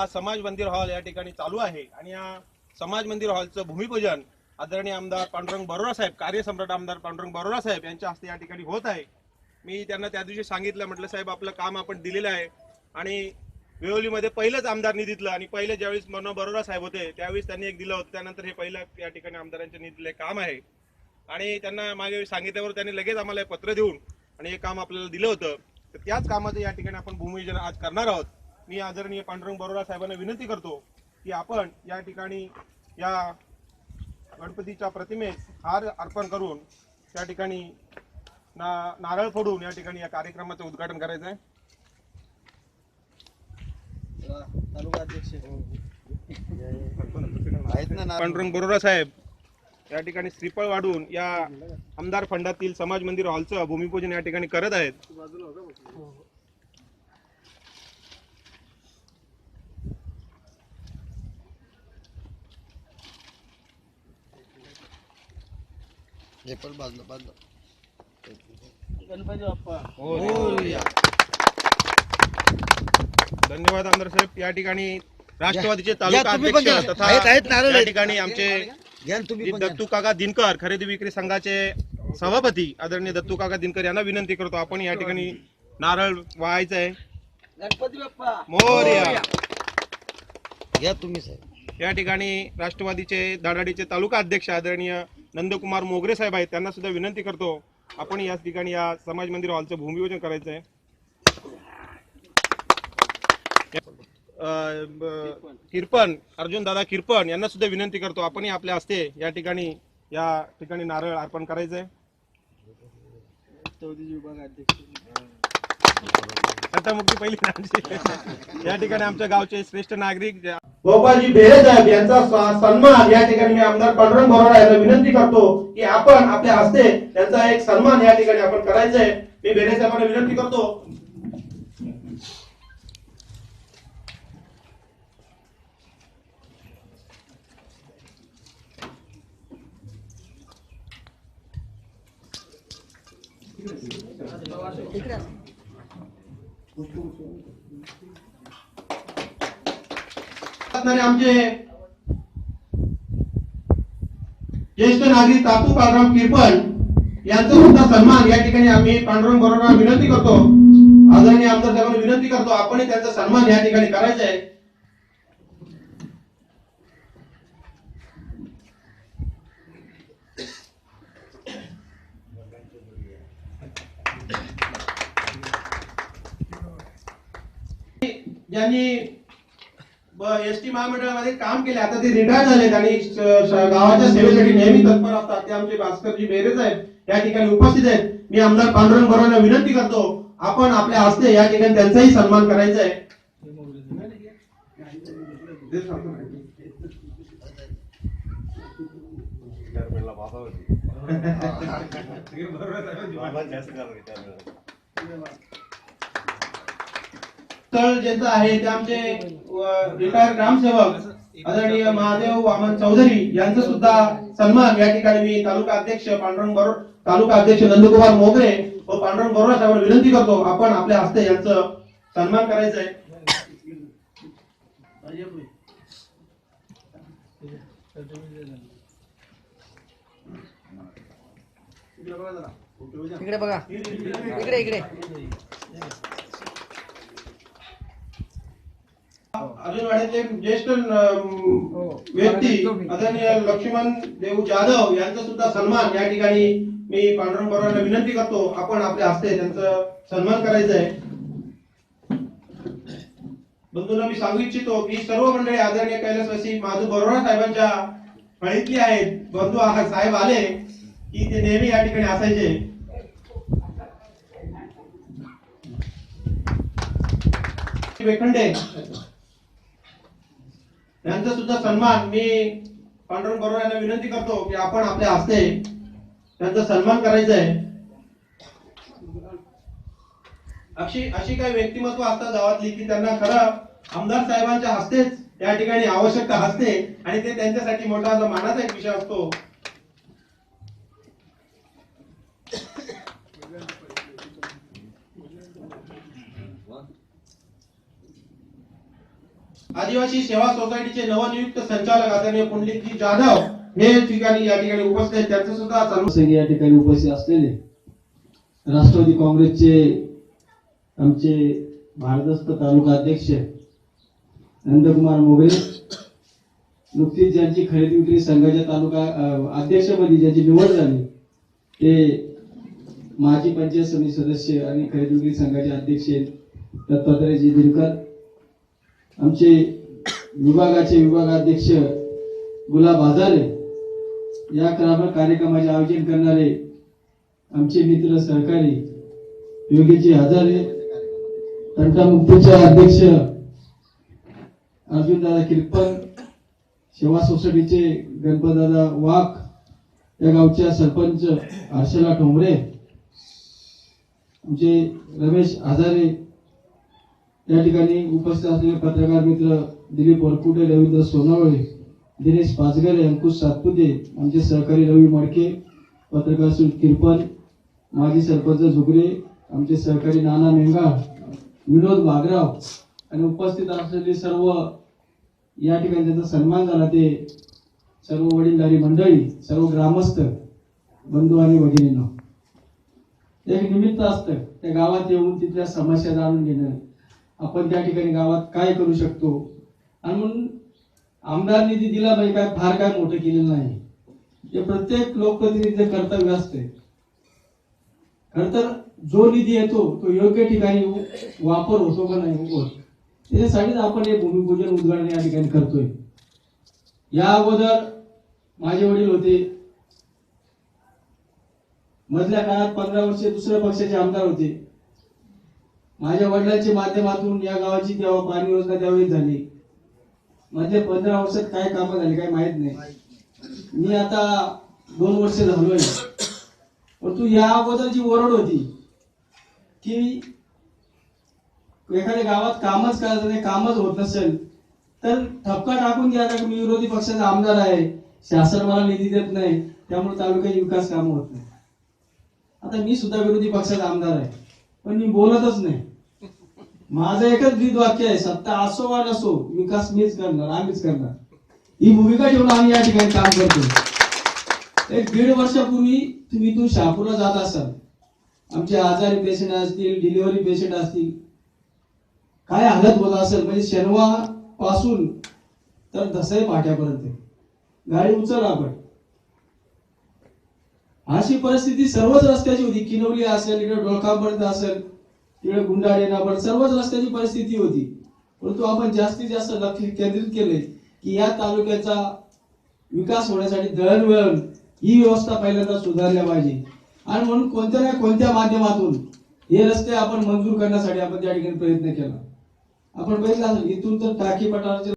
हा समाज मंदिर हॉल या ठिकाणी चालू आहे. आणि या समाज मंदिर हॉलचं भूमिपूजन आदरणीय आमदार पांडुरंग बरोरा साहेब कार्यसम्राट आमदार पांडुरंग बरोरा साहेब यांच्या हस्ते या ठिकाणी होत आहे. मी त्यांना त्या दिवशी सांगितलं म्हटलं साहेब आपलं काम आपण दिलेलं आहे. आणि वेवलीमध्ये पहिलंच आमदार निधीतलं आणि पहिले ज्यावेळेस मनोहर बरोरा साहेब होते त्यावेळेस त्यांनी एक दिलं होतं. त्यानंतर हे पहिलं या ठिकाणी आमदारांच्या निधीतले काम आहे. आणि त्यांना मागे सांगितल्यावर त्यांनी लगेच आम्हाला पत्र देऊन आणि हे काम आपल्याला दिलं होतं. तर त्याच कामाचं या ठिकाणी आपण भूमिपूजन आज करणार आहोत. मी आदरणीय पांडुरंग बरोरा साहेबांना विनंती करतो की आपण या ठिकाणी या गणपतीच्या प्रतिमेस हार अर्पण करून त्या ठिकाणी ना नारळ फोडून या ठिकाणी या कार्यक्रमाचं उद्घाटन करायचं आहे. तालुका अध्यक्ष आहेत ना पांडुरंग बरोरा साहेब या ठिकाणी श्रीफळ वाढून या आमदार फंडातील समाज मंदिर हॉलचं भूमिपूजन या ठिकाणी करत आहेत. हे पण बाजलं बाजलं गणपती बाप्पा. धन्यवाद आमदार साहेब. या ठिकाणी राष्ट्रवादीचे या, तालुका अध्यक्ष घ्या. तथा आहेत, आहेत, नारळ या आहेत. ठिकाणी आमचे घ्या ना तुम्ही पण घ्या. दत्तू काका दिनकर खरेदी विक्री संघाचे सभापती आदरणीय दत्तू काका दिनकर यांना विनंती करतो. आपण या ठिकाणी नारळ वाहायचं आहे. गणपती बाप्पा. मोरया. घ्या तुम्ही साहेब. या ठिकाणी राष्ट्रवादीचे दाडाडीचे तालुका अध्यक्ष आदरणीय नंदकुमार मोगरे साहेब आहेत त्यांना सुद्धा विनंती करतो आपण या ठिकाणी या समाज मंदिर हॉलचं भूमिपूजन करायचं आहे किरपण अर्जुन दादा किरपण यांना सुद्धा विनंती करतो आपणही आपल्या हस्ते या ठिकाणी या ठिकाणी नारळ अर्पण करायचं आहे चौधरी विभाग अध्यक्ष. आता मुक्ती पहिली. या ठिकाणी आमच्या गावचे श्रेष्ठ नागरिक गोपालजी बेरे यांचा सन्मान या ठिकाणी मी आमदार पांडुरंग बरोरा यांना विनंती करतो की आपण आपल्या हस्ते त्यांचा एक सन्मान या ठिकाणी आपण करायचंय. मी बेहेसाहेबांना विनंती करतो. असणारे आमचे ज्येष्ठ नागरिक तातू बालराम किरपण यांचा सुद्धा सन्मान या ठिकाणी आम्ही पांडुरंग बरोबर विनंती करतो. आदरणीय आमदार साहेबांना विनंती करतो. आपणही त्यांचा सन्मान या ठिकाणी करायचा आहे. ज्यांनी एस टी महामंडळामध्ये काम केले. आता ते रिटायर झालेत आणि गावाच्या सेवेसाठी नेहमी तत्पर असतात. ते आमचे भास्करजी बेरे साहेब या ठिकाणी उपस्थित आहेत. मी आमदार पांडुरंग बरोबर विनंती करतो आपण आपल्या हस्ते या ठिकाणी त्यांचाही सन्मान करायचा आहे. स्थळ ज्यांचं आहे ते आमचे रिटायर ग्रामसेवक आदरणीय महादेव वामन चौधरी यांचं सुद्धा सन्मान. या ठिकाणी मी तालुका अध्यक्ष पांडुरंग बरोबर तालुका अध्यक्ष नंदकुमार मोगरे व पांडुरंग बरोबर साहेबांना विनंती करतो आपण आपल्या हस्ते यांचं सन्मान करायचंय. आहे इकडे बघा. इकडे इकडे. अजून वाड्यातले ज्येष्ठ अं, व्यक्ती आदरणीय लक्ष्मण देव जाधव यांचा सुद्धा सन्मान या ठिकाणी मी पांडुरंग बरोबरांना विनंती करतो. आपण आपल्या हस्ते त्यांचं सन्मान करायचं आहे बंधूंना मी सांगू इच्छितो की सर्व मंडळी आदरणीय कैलासवासी माधू बरोरा साहेबांच्या फळीतली आहेत. बंधू आ- साहेब आले की ते नेहमी या ठिकाणी असायचे. वेखंडे. यांचा सुद्धा सन्मान मी पांडुरंग बरोबर यांना विनंती करतो की आपण आपल्या हस्ते त्यांचा सन्मान करायचा आहे. अशी अशी काही व्यक्तिमत्व असतात गावातली की त्यांना खरं आमदार साहेबांच्या हस्तेच या ठिकाणी आवश्यकता असते आणि ते त्यांच्यासाठी मोठा मानाचा एक विषय असतो. आदिवासी सेवा सोसायटीचे नवनियुक्त संचालक आदरणीय पुंडलिकजी जाधव हे ठिकाणी या ठिकाणी उपस्थित त्यांचं सुद्धा चालू संघ या ठिकाणी उपस्थित असलेले राष्ट्रवादी काँग्रेसचे आमचे भारदस्त तालुका अध्यक्ष नंदकुमार मोगरे नुकतीच ज्यांची खरेदी विक्री संघाच्या तालुका अध्यक्षपदी ज्यांची निवड झाली ते माजी पंचायत समिती सदस्य आणि खरेदी विक्री संघाचे अध्यक्ष दत्तात्रयजी दिनकर आमचे विभागाचे विभागाध्यक्ष गुलाब हजारे या क्राम कार्यक्रमाचे आयोजन करणारे आमचे मित्र सहकारी योगीजी हजारे तंटामुक्तीचे अध्यक्ष अर्जुनदादा किरपन सेवा सोसायटीचे गणपतदादा वाघ या गावच्या सरपंच हर्षला ठोंबरे आमचे रमेश हजारे या ठिकाणी उपस्थित असलेले पत्रकार मित्र दिलीप वरकुटे रवींद्र सोनावळे दिनेश पाचगरे अंकुश सातपुते आमचे सहकारी रवी मडके पत्रकार सुनील किरपन माजी सरपंच झुगरे आमचे सहकारी नाना मेंगाळ विनोद बागराव आणि उपस्थित असलेले सर्व या ठिकाणी त्यांचा सन्मान झाला. ते सर्व वडीलधारी मंडळी सर्व ग्रामस्थ बंधू आणि भगिनींनो. एक निमित्त असतं त्या गावात येऊन तिथल्या समस्या जाणून घेणं. आपण त्या ठिकाणी गावात काय करू शकतो? आणि म्हणून आमदार निधी दिला म्हणजे काय फार काय मोठं केलेलं नाही. हे प्रत्येक लोकप्रतिनिधीचं कर्तव्य असते खर तर जो निधी येतो तो योग्य ठिकाणी वापर होतो का नाही होत त्याच्यासाठीच आपण हे भूमिपूजन उद्घाटन या ठिकाणी करतोय. या अगोदर माझे वडील होते. मधल्या काळात पंधरा वर्षे दुसऱ्या पक्षाचे आमदार होते. माझ्या वडिलांच्या माध्यमातून या गावाची तेव्हा पाणी योजना त्यावेळी झाली. माझे पंधरा वर्षात काय कामं झाली काय माहीत नाही. मी आता दोन वर्ष झालोय. परंतु या अगोदर जी ओरड होती की एखाद्या गावात कामच करायचं नाही कामच होत नसेल तर ठपका टाकून द्या की मी विरोधी पक्षाचा आमदार आहे. शासन मला निधी देत नाही त्यामुळे तालुक्याचे विकास काम होत नाही. आता मी सुद्धा विरोधी पक्षाचा आमदार आहे पण मी बोलतच नाही. माझं एकच गीत वाक्य आहे सत्ता असो वा नसो विकास मीच करणार आम्हीच करणार. ही भूमिका ठेवून आम्ही या ठिकाणी काम करतो एक दीड वर्षापूर्वी तुम्ही इथून शहापूरला जात असाल. आमचे आजारी पेशंट असतील डिलिव्हरी पेशंट असतील. काय हालत होत असेल? म्हणजे शनवा पासून तर दसरे पाट्यापर्यंत गाडी उचल आपण. अशी परिस्थिती सर्वच रस्त्याची होती. किनवली असेल इकडे डोळकापर्यंत असेल. तिकडे गुंडाळेनापर्यंत सर्वच रस्त्याची परिस्थिती होती. परंतु आपण जास्तीत जास्त लक्ष केंद्रित केले की या तालुक्याचा विकास होण्यासाठी दळणवळण ही व्यवस्था पहिल्यांदा सुधारल्या पाहिजे. आणि म्हणून कोणत्या ना कोणत्या माध्यमातून हे रस्ते आपण मंजूर करण्यासाठी आपण त्या ठिकाणी प्रयत्न केला. आपण बघितलं इथून तर टाकी पठाराचे